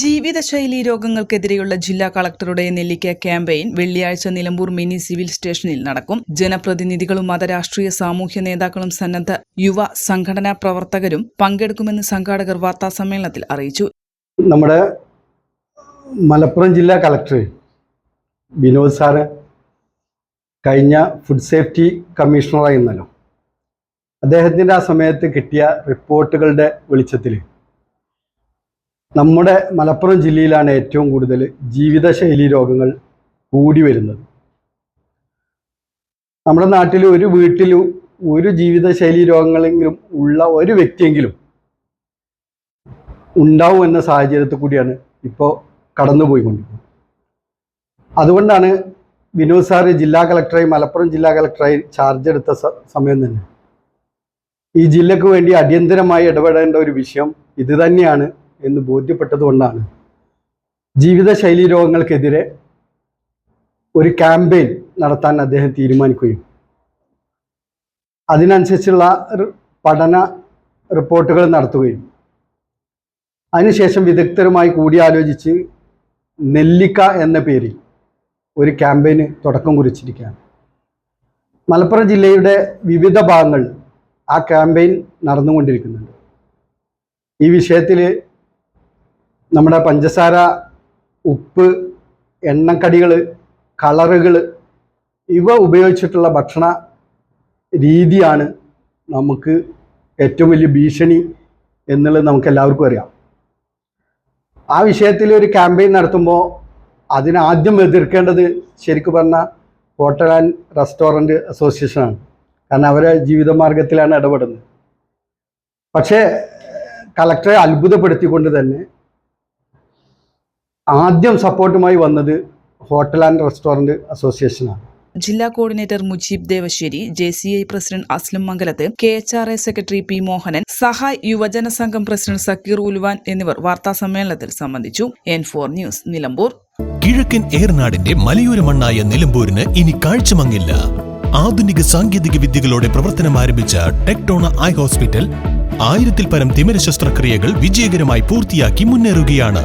ജീവിതശൈലി രോഗങ്ങൾക്കെതിരെയുള്ള ജില്ലാ കളക്ടറുടെ നെല്ലിക്ക ക്യാമ്പയിൻ വെള്ളിയാഴ്ച നിലമ്പൂർ മിനി സിവിൽ സ്റ്റേഷനിൽ നടക്കും. ജനപ്രതിനിധികളും മതരാഷ്ട്രീയ സാമൂഹ്യ നേതാക്കളും സന്നദ്ധ യുവ സംഘടനാ പ്രവർത്തകരും പങ്കെടുക്കുമെന്ന് സംഘാടകർ വാർത്താസമ്മേളനത്തിൽ അറിയിച്ചു. നമ്മുടെ മലപ്പുറം ജില്ലാ കളക്ടർ വിനോദ് സാറ് കഴിഞ്ഞ ഫുഡ് സേഫ്റ്റി കമ്മീഷണറായിരുന്നല്ലോ. അദ്ദേഹത്തിന്റെ ആ സമയത്ത് കിട്ടിയ റിപ്പോർട്ടുകളുടെ വെളിച്ചത്തിൽ നമ്മുടെ മലപ്പുറം ജില്ലയിലാണ് ഏറ്റവും കൂടുതൽ ജീവിതശൈലി രോഗങ്ങൾ കൂടി വരുന്നത്. നമ്മുടെ നാട്ടിൽ ഒരു വീട്ടിൽ ഒരു ജീവിതശൈലി രോഗങ്ങളെങ്കിലും ഉള്ള ഒരു വ്യക്തിയെങ്കിലും ഉണ്ടാവും എന്ന സാഹചര്യത്തിൽ കൂടിയാണ് ഇപ്പോൾ കടന്നുപോയിക്കൊണ്ടിരിക്കുന്നത്. അതുകൊണ്ടാണ് വിനോദ് സാർ ജില്ലാ കളക്ടറായി മലപ്പുറം ജില്ലാ കളക്ടറായി ചാർജ് എടുത്ത സമയം തന്നെ. ഈ ജില്ലക്ക് വേണ്ടി അടിയന്തരമായി ഇടപെടേണ്ട ഒരു വിഷയം ഇത് തന്നെയാണ്. എന്ന് ബോധ്യപ്പെട്ടതുകൊണ്ടാണ്. ജീവിതശൈലി രോഗങ്ങൾക്കെതിരെ ഒരു ക്യാമ്പയിൻ നടത്താൻ അദ്ദേഹം തീരുമാനിക്കുകയും. അതിനനുസരിച്ചുള്ള പഠന റിപ്പോർട്ടുകൾ നടത്തുകയും. അതിനുശേഷം വിദഗ്ധരുമായി കൂടിയാലോചിച്ച് നെല്ലിക്ക എന്ന പേരിൽ ഒരു ക്യാമ്പയിന് തുടക്കം കുറിച്ചിരിക്കുകയാണ്. മലപ്പുറം ജില്ലയുടെ വിവിധ ഭാഗങ്ങൾ ആ ക്യാമ്പയിൻ നടന്നുകൊണ്ടിരിക്കുന്നുണ്ട്. ഈ വിഷയത്തിൽ നമ്മുടെ പഞ്ചസാര ഉപ്പ് എണ്ണക്കടികൾ കളറുകൾ ഇവ ഉപയോഗിച്ചിട്ടുള്ള ഭക്ഷണ രീതിയാണ് നമുക്ക് ഏറ്റവും വലിയ ഭീഷണി എന്നുള്ളത് നമുക്ക് എല്ലാവർക്കും അറിയാം. ആ വിഷയത്തിൽ ഒരു ക്യാമ്പയിൻ നടത്തുമ്പോൾ അതിനാദ്യം എതിർക്കേണ്ടത് ശരിക്കും പറഞ്ഞാൽ ഹോട്ടൽ ആൻഡ് റെസ്റ്റോറന്റ് അസോസിയേഷനാണ് കാരണം അവരെ ജീവിതമാർഗത്തിലാണ് ഇടപെടുന്നത്. പക്ഷേ കളക്ടറെ അത്ഭുതപ്പെടുത്തിക്കൊണ്ട് തന്നെ ആദ്യം സപ്പോർട്ടുമായി വന്നത് ഹോട്ടൽ ആൻഡ് റെസ്റ്റോറന്റ് അസോസിയേഷനാണ്. ജില്ലാ coordinator Mujeeb Devassery J C I president Aslam Mangalath K H R A secretary P Mohanan Sahay യുവജന സംഘം പ്രസിഡന്റ് സക്കീർ ഉൽവാൻ എന്നിവർ വാർത്താ സമ്മേളനത്തിൽ സംബന്ധിച്ചു. N four news Nilambur. കിഴക്കൻ ഏർനാടിന്റെ മലയോര മണ്ണായ നിലമ്പൂരിന് ഇനി കാഴ്ചമങ്ങില്ല. ആധുനിക സാങ്കേതിക വിദ്യകളോടെ പ്രവർത്തനം ആരംഭിച്ച ടെക്ടോണ ഐ ഹോസ്പിറ്റൽ ആയിരത്തിൽ പരം തിമിര ശസ്ത്രക്രിയകൾ വിജയകരമായി പൂർത്തിയാക്കി മുന്നേറുകയാണ്.